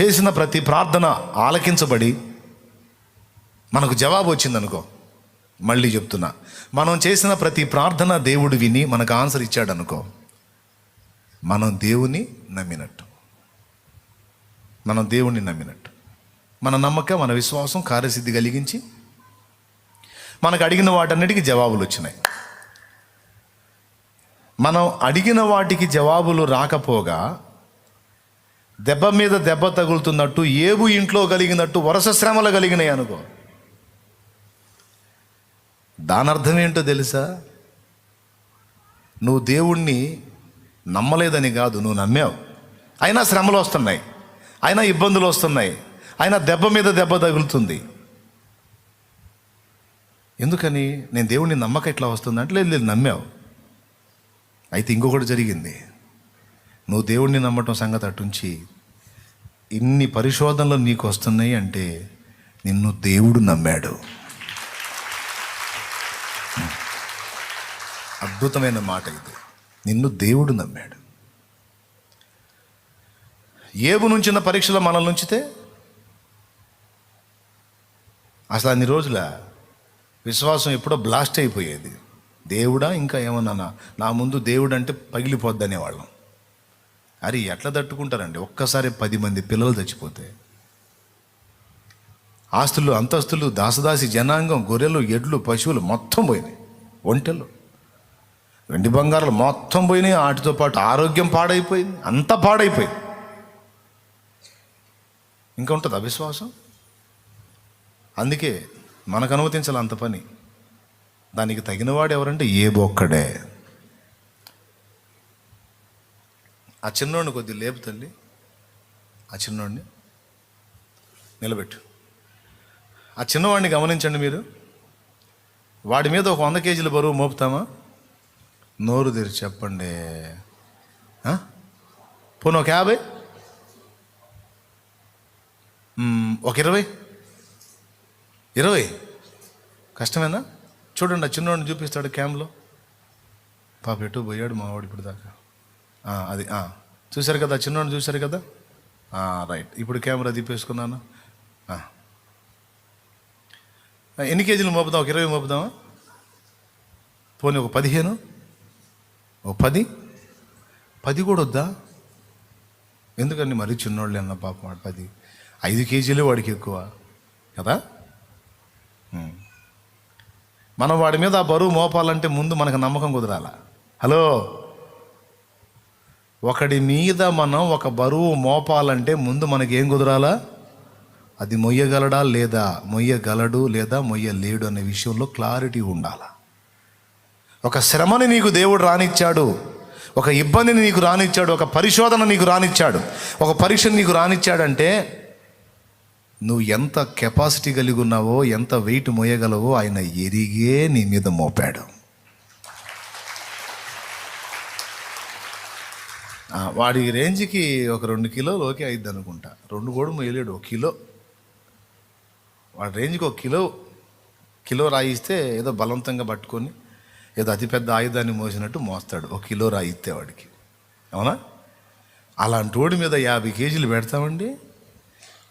చేసిన ప్రతి ప్రార్థన ఆలకించబడి మనకు జవాబు వచ్చిందనుకో మళ్ళీ చెప్తున్నా. మనం చేసిన ప్రతి ప్రార్థన దేవుడు విని మనకు ఆన్సర్ ఇచ్చాడు అనుకో మనం దేవుని నమ్మినట్టు. మనం దేవుణ్ణి నమ్మినట్టు. మన నమ్మకం మన విశ్వాసం కార్యసిద్ధి కలిగించి మనకు అడిగిన వాటన్నిటికీ జవాబులు వచ్చినాయి. మనం అడిగిన వాటికి జవాబులు రాకపోగా దెబ్బ మీద దెబ్బ తగులుతున్నట్టు ఏబు ఇంట్లో కలిగినట్టు వరుస శ్రమలు కలిగినాయి అనుకో. దానర్థం ఏంటో తెలుసా? నువ్వు దేవుణ్ణి నమ్మలేదని కాదు నువ్వు నమ్మావు. అయినా శ్రమలు వస్తున్నాయి అయినా ఇబ్బందులు వస్తున్నాయి అయినా దెబ్బ మీద దెబ్బ తగులుతుంది. ఎందుకని? నేను దేవుణ్ణి నమ్మక ఎట్లా వస్తుంది అంటే లేదు నమ్మావు. అయితే ఇంకొకటి జరిగింది. నువ్వు దేవుణ్ణి నమ్మటం సంగతి అటుంచి ఇన్ని పరిశోధనలు నీకు వస్తున్నాయి అంటే నిన్ను దేవుడు నమ్మాడు. అద్భుతమైన మాట ఇది. నిన్ను దేవుడు నమ్మాడు. ఏబు నుంచిన పరీక్షలో మనల్ని ఉంచితే? అసలు అన్ని రోజుల విశ్వాసం ఎప్పుడో బ్లాస్ట్ అయిపోయేది. దేవుడా ఇంకా ఏమన్నా నా ముందు దేవుడు అంటే పగిలిపోద్ది అనేవాళ్ళం అరే ఎట్లా తట్టుకుంటారండి? ఒక్కసారి పది మంది పిల్లలు చచ్చిపోతే. ఆస్తులు అంతస్తులు దాసదాసి జనాంగం గొర్రెలు ఎడ్లు పశువులు మొత్తం పోయినాయి. ఒంటెలు. వెండి బంగారాలు మొత్తం పోయినాయి. వాటితో పాటు ఆరోగ్యం పాడైపోయింది. అంతా పాడైపోయింది. ఇంకా ఉంటుంది అవిశ్వాసం? అందుకే మనకు అనుమతించాలి అంత పని. దానికి తగినవాడు ఎవరంటే ఏ బొక్కడే ఆ చిన్నోడిని కొద్ది లేపు తల్లి. ఆ చిన్నోడిని నిలబెట్టు. ఆ చిన్నవాడిని గమనించండి మీరు. వాడి మీద ఒక వంద కేజీల బరువు మోపుతామా? నోరు తెరిచి చెప్పండి. పోను పోనీ ఒక యాభై? ఒక ఇరవై? ఇరవై? కష్టమేనా? చూడండి ఆ చిన్నవాడిని చూపిస్తాడు క్యాంప్లో. పాప ఎటు పోయాడు మావాడు ఇప్పుడు దాకా అది చూశారు కదా చిన్నోడు చూశారు కదా? రైట్ ఇప్పుడు కెమెరా తిప్పేసుకున్నాను ఎన్ని కేజీలు మోపుదాం? ఒక ఇరవై మోపుదామా? పోనీ ఒక పదిహేను? ఒక పది? పది కూడా వద్దా? ఎందుకండి మరీ చిన్నోళ్ళు అన్న పాపం వాడు పది? ఐదు కేజీలే వాడికి ఎక్కువ కదా? మనం వాడి మీద ఆ బరువు మోపాలంటే ముందు మనకు నమ్మకం కుదరాల? హలో? ఒకడి మీద మనం ఒక బరువు మోపాలంటే ముందు మనకేం కుదరాలా? అది మొయ్యగలడా లేదా? మొయ్యగలడు లేదా మొయ్యలేడు అనే విషయంలో క్లారిటీ ఉండాలా? ఒక శ్రమని నీకు దేవుడు రానిచ్చాడు ఒక ఇబ్బందిని నీకు రానిచ్చాడు ఒక పరిశోధన నీకు రానిచ్చాడు ఒక పరీక్షను నీకు రానిచ్చాడంటే నువ్వు ఎంత కెపాసిటీ కలిగి ఉన్నావో ఎంత వెయిట్ మోయగలవో ఆయన ఎరిగే నీ మీద మోపాడు. వాడి రేంజ్కి ఒక రెండు కిలోలు ఓకే అయిద్ది అనుకుంటా రెండు కూడా మోయలేడు ఒక కిలో. వాడి రేంజ్కి ఒక కిలో కిలో రాయిస్తే ఏదో బలవంతంగా పట్టుకొని ఏదో అతిపెద్ద ఆయుధాన్ని మోసినట్టు మోస్తాడు. ఒక కిలో రాయిస్తే వాడికి. అవునా? అలాంటి వాడి మీద యాభై కేజీలు పెడతామండి.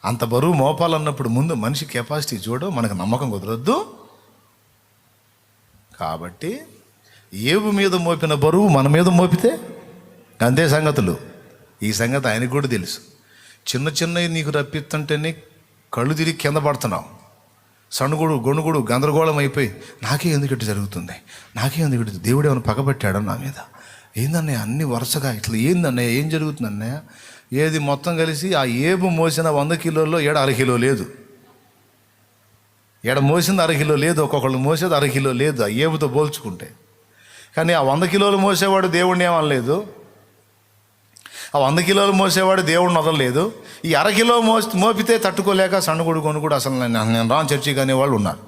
అంత బరువు మోపాలన్నప్పుడు ముందు మనిషి కెపాసిటీ చూడు మనకు నమ్మకం కుదరద్దు. కాబట్టి ఏవు మీద మోపిన బరువు మన మీద మోపితే అంతే సంగతులు. ఈ సంగతి ఆయనకు కూడా తెలుసు. చిన్న చిన్నవి నీకు రప్పిస్తుంటేనే కళ్ళు తిరిగి కింద పడుతున్నావు సణుగుడు గొణుగుడు గందరగోళం అయిపోయి నాకే ఎందుకు ఇటు జరుగుతుంది? నాకే ఎందుకు ఇటు దేవుడు ఏమైనా పగబెట్టాడు నా మీద? ఏందన్నయ్య అన్ని వరుసగా ఇట్లా ఏందన్నయ్య ఏం జరుగుతుంది అన్నయ్య? ఏది మొత్తం కలిసి ఆ ఏబు మోసిన వంద కిలోల్లో ఏడు అర కిలో లేదు. ఏడ మోసింది అరకిలో లేదు ఒక్కొక్కళ్ళు మోసేది అరకిలో లేదు ఆ ఏబుతో పోల్చుకుంటే. కానీ ఆ వంద కిలోలు మోసేవాడు దేవుడిని ఏమనలేదు. ఆ వంద కిలోలు మోసేవాడు దేవుడిని వదలలేదు ఈ అరకిలో మో మోపితే తట్టుకోలేక సన్నగుడు కొనుగుడు అసలు నేను నేను రాను చర్చికి వాళ్ళు ఉన్నారు.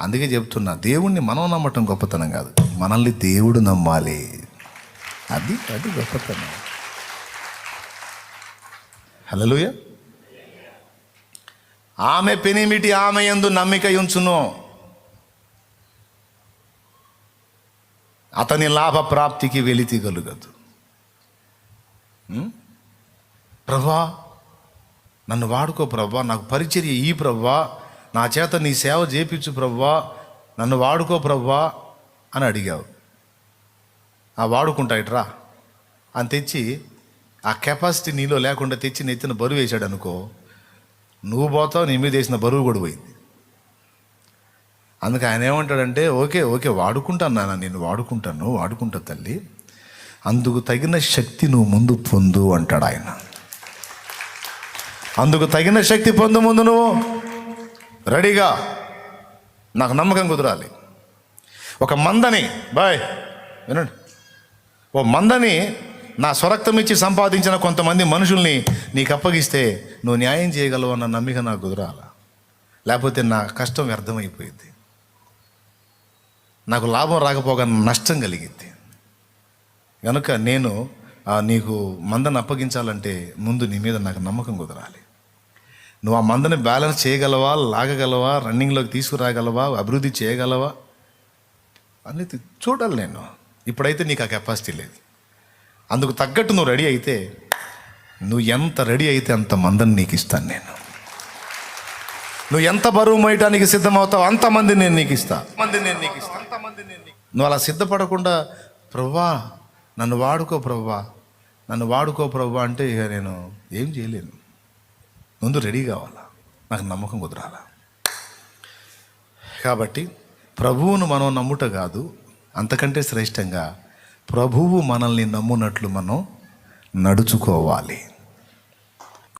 అందుకే చెప్తున్నా దేవుణ్ణి మనం నమ్మటం గొప్పతనం కాదు. మనల్ని దేవుడు నమ్మాలి. అది అది గొప్పతనం. హలోయ ఆమె పెనిమిటి ఆమె ఎందు నమ్మిక ఉంచును అతని లాభ ప్రాప్తికి వెలితి కలుగదు ప్రభా నన్ను వాడుకో ప్రభా నాకు పరిచర్య ఈ ప్రభా నా చేత నీ సేవ చేపించు ప్రభా నన్ను వాడుకో ప్రభా అని అడిగావు. ఆ వాడుకుంటా ఇట్రా అని తెచ్చి ఆ కెపాసిటీ నీలో లేకుండా తెచ్చి నెత్తిన బరువు వేసాడు అనుకో నువ్వు పోతావు నీ మీద వేసిన బరువు కూడా పోయింది. అందుకే ఆయన ఏమంటాడంటే ఓకే ఓకే వాడుకుంటాను నాన్న నేను వాడుకుంటాను వాడుకుంటా తల్లి. అందుకు తగిన శక్తి నువ్వు ముందు పొందు అంటాడు ఆయన. అందుకు తగిన శక్తి పొందు ముందు నువ్వు రెడీగా. నాకు నమ్మకం కుదరాలి. ఒక మందని బాయ్ వినండి. ఓ మందని నా స్వరక్తం ఇచ్చి సంపాదించిన కొంతమంది మనుషుల్ని నీకు అప్పగిస్తే నువ్వు న్యాయం చేయగలవు అన్న నమ్మిక నాకు కుదరాల. లేకపోతే నా కష్టం వ్యర్థమైపోయింది నాకు లాభం రాకపోగా నష్టం కలిగింది కనుక నేను నీకు మందని అప్పగించాలంటే ముందు నీ మీద నాకు నమ్మకం కుదరాలి. నువ్వు ఆ మందని బ్యాలెన్స్ చేయగలవా లాగగలవా రన్నింగ్లోకి తీసుకురాగలవా అభివృద్ధి చేయగలవా? అనేది చూడాలి నేను. ఇప్పుడైతే నీకు ఆ కెపాసిటీ లేదు. అందుకు తగ్గట్టు నువ్వు రెడీ అయితే నువ్వు ఎంత రెడీ అయితే అంత మందని నీకు ఇస్తాను నేను. నువ్వు ఎంత బరువు మోయటానికి సిద్ధమవుతావు అంతమంది నేను నీకు ఇస్తా. మంది నేను నీకు ఇస్తా. నువ్వు అలా సిద్ధపడకుండా ప్రభా నన్ను వాడుకో ప్రవ్వా. నన్ను వాడుకో ప్రవ్వా అంటే ఇక నేను ఏం చేయలేను. ముందు రెడీ కావాలా? నాకు నమ్మకం కుదరాలా? కాబట్టి ప్రభువును మనం నమ్ముట కాదు అంతకంటే శ్రేష్టంగా ప్రభువు మనల్ని నమ్మునట్లు మనం నడుచుకోవాలి.